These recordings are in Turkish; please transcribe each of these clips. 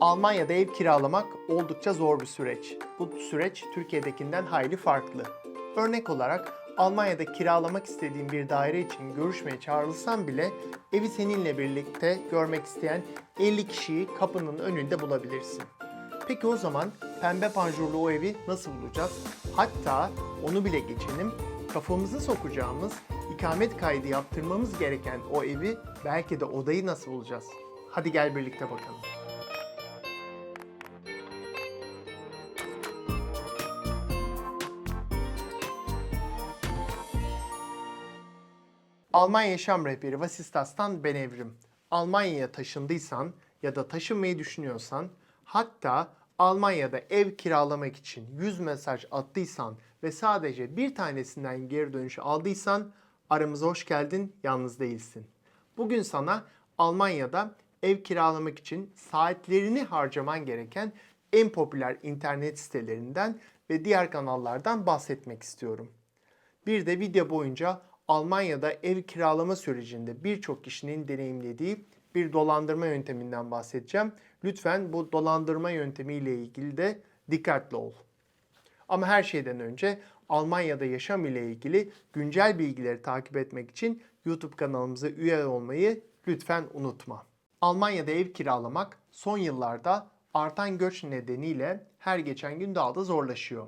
Almanya'da ev kiralamak oldukça zor bir süreç. Bu süreç Türkiye'dekinden hayli farklı. Örnek olarak Almanya'da kiralamak istediğin bir daire için görüşmeye çağrılsan bile evi seninle birlikte görmek isteyen 50 kişiyi kapının önünde bulabilirsin. Peki o zaman pembe panjurlu o evi nasıl bulacağız? Hatta onu bile geçelim. Kafamızı sokacağımız, ikamet kaydı yaptırmamız gereken o evi belki de odayı nasıl bulacağız? Hadi gel birlikte bakalım. Almanya Yaşam Rehberi Vasistas'tan ben Evrim. Almanya'ya taşındıysan ya da taşınmayı düşünüyorsan hatta Almanya'da ev kiralamak için 100 mesaj attıysan ve sadece bir tanesinden geri dönüş aldıysan aramıza hoş geldin, yalnız değilsin. Bugün sana Almanya'da ev kiralamak için saatlerini harcaman gereken en popüler internet sitelerinden ve diğer kanallardan bahsetmek istiyorum. Bir de video boyunca Almanya'da ev kiralama sürecinde birçok kişinin deneyimlediği bir dolandırma yönteminden bahsedeceğim. Lütfen bu dolandırma yöntemiyle ilgili de dikkatli ol. Ama her şeyden önce Almanya'da yaşam ile ilgili güncel bilgileri takip etmek için YouTube kanalımıza üye olmayı lütfen unutma. Almanya'da ev kiralamak son yıllarda artan göç nedeniyle her geçen gün daha da zorlaşıyor.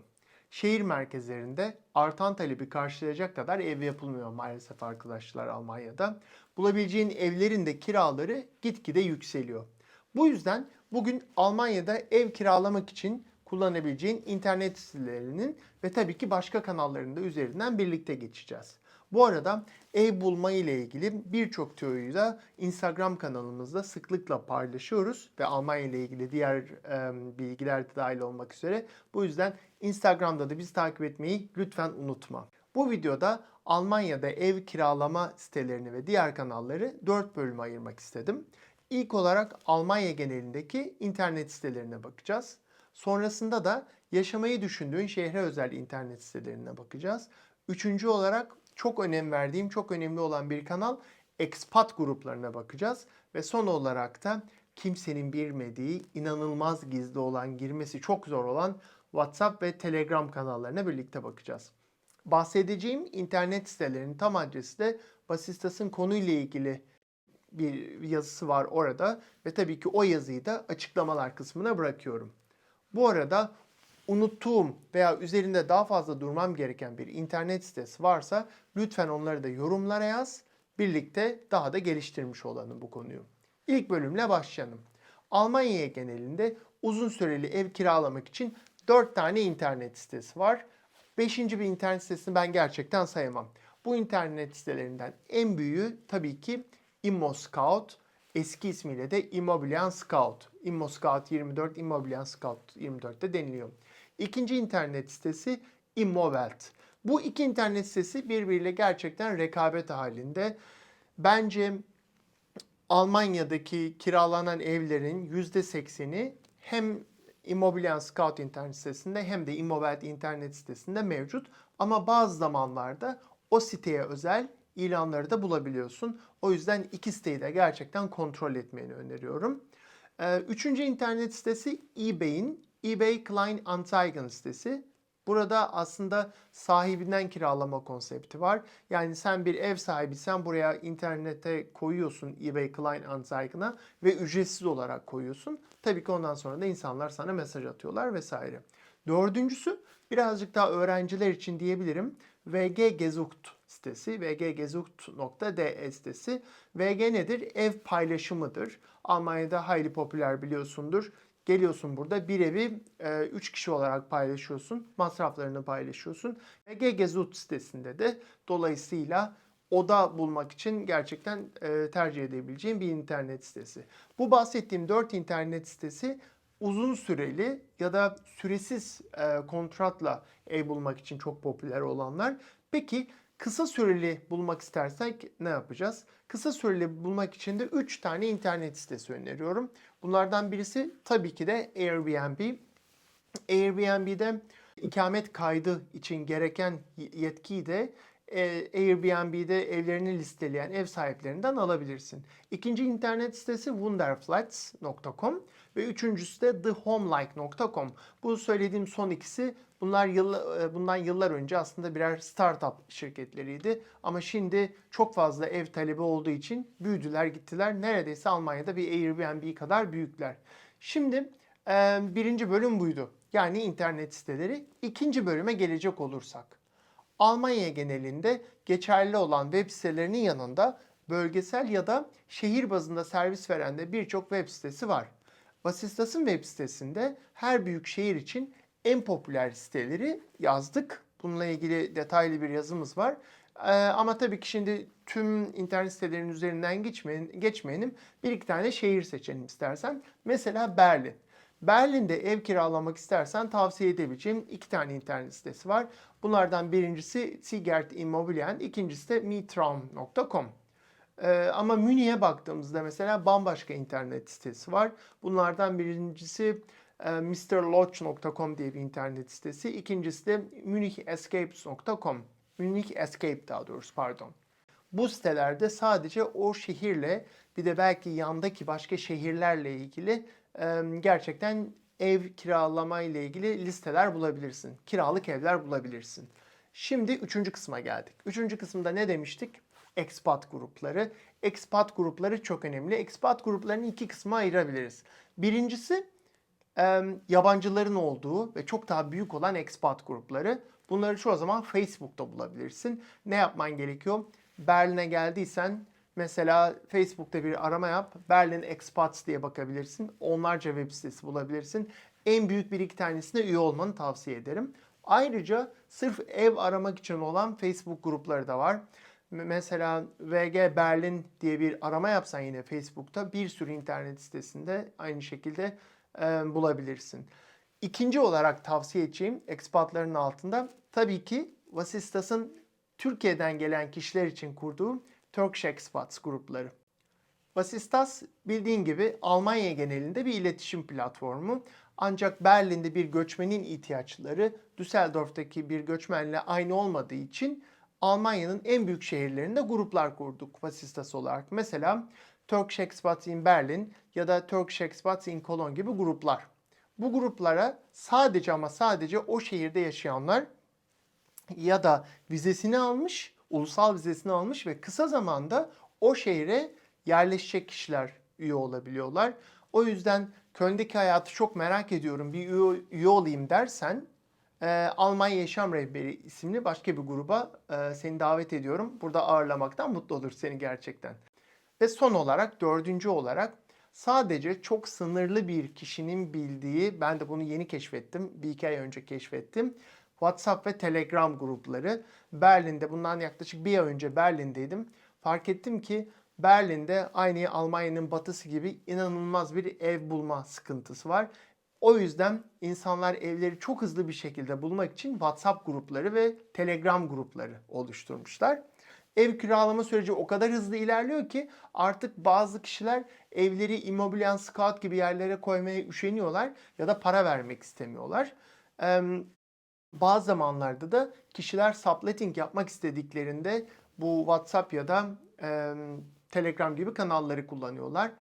Şehir merkezlerinde artan talebi karşılayacak kadar ev yapılmıyor maalesef arkadaşlar Almanya'da. Bulabileceğin evlerin de kiraları gitgide yükseliyor. Bu yüzden bugün Almanya'da ev kiralamak için kullanabileceğin internet sitelerinin ve tabii ki başka kanallarında üzerinden birlikte geçeceğiz. Bu arada ev bulma ile ilgili birçok teoriyi de Instagram kanalımızda sıklıkla paylaşıyoruz ve Almanya ile ilgili diğer e, bilgiler de dahil olmak üzere. Bu yüzden Instagram'da da bizi takip etmeyi lütfen unutma. Bu videoda Almanya'da ev kiralama sitelerini ve diğer kanalları 4 bölüme ayırmak istedim. İlk olarak Almanya genelindeki internet sitelerine bakacağız. Sonrasında da yaşamayı düşündüğün şehre özel internet sitelerine bakacağız. Üçüncü olarak çok önem verdiğim, çok önemli olan bir kanal expat gruplarına bakacağız. Ve son olarak da kimsenin bilmediği, inanılmaz gizli olan, girmesi çok zor olan WhatsApp ve Telegram kanallarına birlikte bakacağız. Bahsedeceğim internet sitelerinin tam adresi de Basistas'ın konuyla ilgili bir yazısı var orada ve tabii ki o yazıyı da açıklamalar kısmına bırakıyorum. Bu arada unuttuğum veya üzerinde daha fazla durmam gereken bir internet sitesi varsa lütfen onları da yorumlara yaz. Birlikte daha da geliştirmiş olalım bu konuyu. İlk bölümle başlayalım. Almanya genelinde uzun süreli ev kiralamak için 4 tane internet sitesi var. Beşinci bir internet sitesini ben gerçekten sayamam. Bu internet sitelerinden en büyüğü tabii ki ImmoScout. Eski ismiyle de Immobilian Scout. ImmoScout 24, Immobilian Scout 24 de deniliyor. İkinci internet sitesi Immowelt. Bu iki internet sitesi birbiriyle gerçekten rekabet halinde. Bence Almanya'daki kiralanan evlerin %80'i hem Immobilian Scout internet sitesinde hem de Immowelt internet sitesinde mevcut. Ama bazı zamanlarda o siteye özel ilanları da bulabiliyorsun. O yüzden iki siteyi de gerçekten kontrol etmeni öneriyorum. Ee, Üçüncü internet sitesi eBay'in eBay Kleinanzeigen sitesi. Burada aslında sahibinden kiralama konsepti var. Yani sen bir ev sahibiysen buraya internete koyuyorsun eBay Kleinanzeigen'a ve ücretsiz olarak koyuyorsun. Tabii ki ondan sonra da insanlar sana mesaj atıyorlar vesaire. Dördüncüsü birazcık daha öğrenciler için diyebilirim. VG Gesucht sitesi, vggesucht.de sitesi. VG nedir? Ev paylaşımıdır. Almanya'da hayli popüler biliyorsundur. Geliyorsun burada bir evi 3 kişi olarak paylaşıyorsun. Masraflarını paylaşıyorsun. VG Gesucht sitesinde de dolayısıyla oda bulmak için gerçekten e, tercih edebileceğim bir internet sitesi. Bu bahsettiğim 4 internet sitesi uzun süreli ya da süresiz e, kontratla ev bulmak için çok popüler olanlar. Peki kısa süreli bulmak istersek ne yapacağız? Kısa süreli bulmak için de 3 tane internet sitesi öneriyorum. Bunlardan birisi tabii ki de Airbnb. Airbnb'de ikamet kaydı için gereken yetkiyi de e, Airbnb'de evlerini listeleyen ev sahiplerinden alabilirsin. İkinci internet sitesi wonderflats.com ve üçüncüsü de thehomelike.com. Bu söylediğim son ikisi bunlar yıl, e, bundan yıllar önce aslında birer startup şirketleriydi. Ama şimdi çok fazla ev talebi olduğu için büyüdüler gittiler. Neredeyse Almanya'da bir Airbnb kadar büyükler. Şimdi e, birinci bölüm buydu. Yani internet siteleri. İkinci bölüme gelecek olursak. Almanya genelinde geçerli olan web sitelerinin yanında bölgesel ya da şehir bazında servis veren de birçok web sitesi var. Vasistas'ın web sitesinde her büyük şehir için en popüler siteleri yazdık. Bununla ilgili detaylı bir yazımız var. Ee, ama tabii ki şimdi tüm internet sitelerinin üzerinden geçmeyin, geçmeyelim. Bir iki tane şehir seçelim istersen. Mesela Berlin. Berlin'de ev kiralamak istersen tavsiye edebileceğim iki tane internet sitesi var. Bunlardan birincisi Sigert Immobilien, ikincisi de mitraum.com. Ee, ama Münih'e baktığımızda mesela bambaşka internet sitesi var. Bunlardan birincisi mrlodge.com diye bir internet sitesi. İkincisi de munichescapes.com. Munich Escape daha doğrusu pardon. Bu sitelerde sadece o şehirle bir de belki yandaki başka şehirlerle ilgili e, gerçekten ev kiralama ile ilgili listeler bulabilirsin. Kiralık evler bulabilirsin. Şimdi üçüncü kısma geldik. Üçüncü kısımda ne demiştik? Expat grupları. Expat grupları çok önemli. Expat gruplarını iki kısma ayırabiliriz. Birincisi e, yabancıların olduğu ve çok daha büyük olan expat grupları. Bunları çoğu zaman Facebook'ta bulabilirsin. Ne yapman gerekiyor? Berlin'e geldiysen mesela Facebook'ta bir arama yap. Berlin Expats diye bakabilirsin. Onlarca web sitesi bulabilirsin. En büyük bir iki tanesine üye olmanı tavsiye ederim. Ayrıca sırf ev aramak için olan Facebook grupları da var. Mesela VG Berlin diye bir arama yapsan yine Facebook'ta bir sürü internet sitesinde aynı şekilde e, bulabilirsin. İkinci olarak tavsiye edeceğim ekspatların altında tabii ki Vasistas'ın Türkiye'den gelen kişiler için kurduğu Turkish Expats grupları. Vasistas bildiğin gibi Almanya genelinde bir iletişim platformu. Ancak Berlin'de bir göçmenin ihtiyaçları Düsseldorf'taki bir göçmenle aynı olmadığı için Almanya'nın en büyük şehirlerinde gruplar kurduk Vasistas olarak. Mesela Turkish Expats in Berlin ya da Turkish Expats in Cologne gibi gruplar. Bu gruplara sadece ama sadece o şehirde yaşayanlar ya da vizesini almış, ulusal vizesini almış ve kısa zamanda o şehre yerleşecek kişiler üye olabiliyorlar. O yüzden Köln'deki hayatı çok merak ediyorum, bir üye, üye olayım dersen e, Almanya Yaşam Rehberi isimli başka bir gruba e, seni davet ediyorum. Burada ağırlamaktan mutlu olur seni gerçekten. Ve son olarak dördüncü olarak sadece çok sınırlı bir kişinin bildiği, ben de bunu yeni keşfettim, bir iki ay önce keşfettim. WhatsApp ve Telegram grupları. Berlin'de bundan yaklaşık bir ay önce Berlin'deydim. Fark ettim ki Berlin'de aynı Almanya'nın batısı gibi inanılmaz bir ev bulma sıkıntısı var. O yüzden insanlar evleri çok hızlı bir şekilde bulmak için WhatsApp grupları ve Telegram grupları oluşturmuşlar. Ev kiralama süreci o kadar hızlı ilerliyor ki artık bazı kişiler evleri Immobilien Scout gibi yerlere koymaya üşeniyorlar ya da para vermek istemiyorlar. Eee, bazı zamanlarda da kişiler subletting yapmak istediklerinde bu WhatsApp ya da eee, Telegram gibi kanalları kullanıyorlar.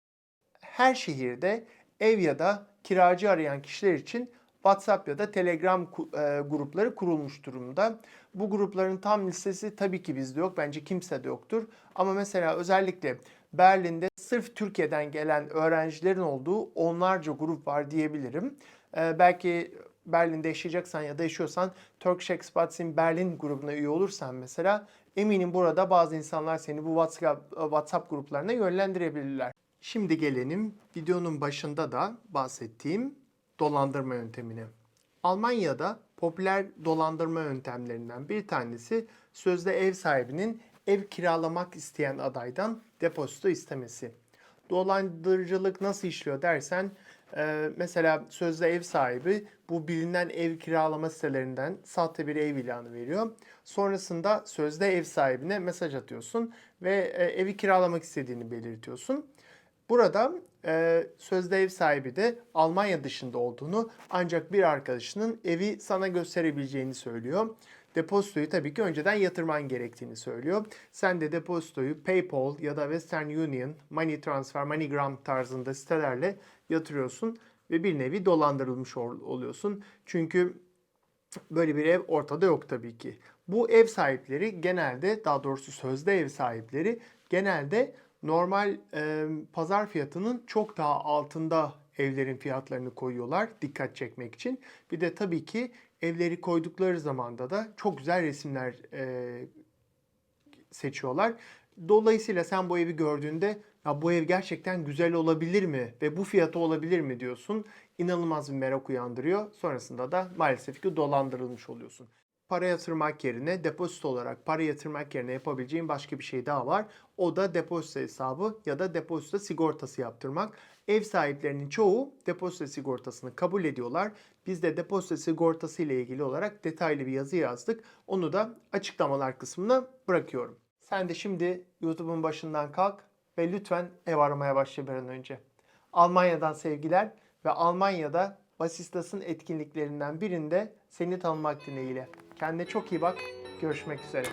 Her şehirde ev ya da kiracı arayan kişiler için WhatsApp ya da Telegram e, grupları kurulmuş durumda. Bu grupların tam listesi tabii ki bizde yok. Bence kimse de yoktur. Ama mesela özellikle Berlin'de sırf Türkiye'den gelen öğrencilerin olduğu onlarca grup var diyebilirim. E, belki Berlin'de yaşayacaksan ya da yaşıyorsan Turkish Expats in Berlin grubuna üye olursan mesela eminim burada bazı insanlar seni bu WhatsApp, WhatsApp gruplarına yönlendirebilirler. Şimdi gelelim videonun başında da bahsettiğim dolandırma yöntemine. Almanya'da popüler dolandırma yöntemlerinden bir tanesi sözde ev sahibinin ev kiralamak isteyen adaydan depozito istemesi. Dolandırıcılık nasıl işliyor dersen e, mesela sözde ev sahibi bu bilinen ev kiralama sitelerinden sahte bir ev ilanı veriyor. Sonrasında sözde ev sahibine mesaj atıyorsun ve e, evi kiralamak istediğini belirtiyorsun. Burada e, sözde ev sahibi de Almanya dışında olduğunu ancak bir arkadaşının evi sana gösterebileceğini söylüyor. depozitoyu tabii ki önceden yatırman gerektiğini söylüyor. Sen de depozitoyu PayPal ya da Western Union, Money Transfer, MoneyGram tarzında sitelerle yatırıyorsun ve bir nevi dolandırılmış ol- oluyorsun. Çünkü böyle bir ev ortada yok tabii ki. Bu ev sahipleri genelde daha doğrusu sözde ev sahipleri genelde normal e, pazar fiyatının çok daha altında evlerin fiyatlarını koyuyorlar dikkat çekmek için. Bir de tabii ki evleri koydukları zamanda da çok güzel resimler e, seçiyorlar. Dolayısıyla sen bu evi gördüğünde ya bu ev gerçekten güzel olabilir mi ve bu fiyata olabilir mi diyorsun. İnanılmaz bir merak uyandırıyor. Sonrasında da maalesef ki dolandırılmış oluyorsun. Para yatırmak yerine depozito olarak para yatırmak yerine yapabileceğin başka bir şey daha var. O da depozito hesabı ya da depozito sigortası yaptırmak. Ev sahiplerinin çoğu depozito sigortasını kabul ediyorlar. Biz de depozito sigortası ile ilgili olarak detaylı bir yazı yazdık. Onu da açıklamalar kısmına bırakıyorum. Sen de şimdi YouTube'un başından kalk ve lütfen ev aramaya başla bir an önce. Almanya'dan sevgiler ve Almanya'da Basistas'ın etkinliklerinden birinde seni tanımak dileğiyle. Kendine çok iyi bak. Görüşmek üzere.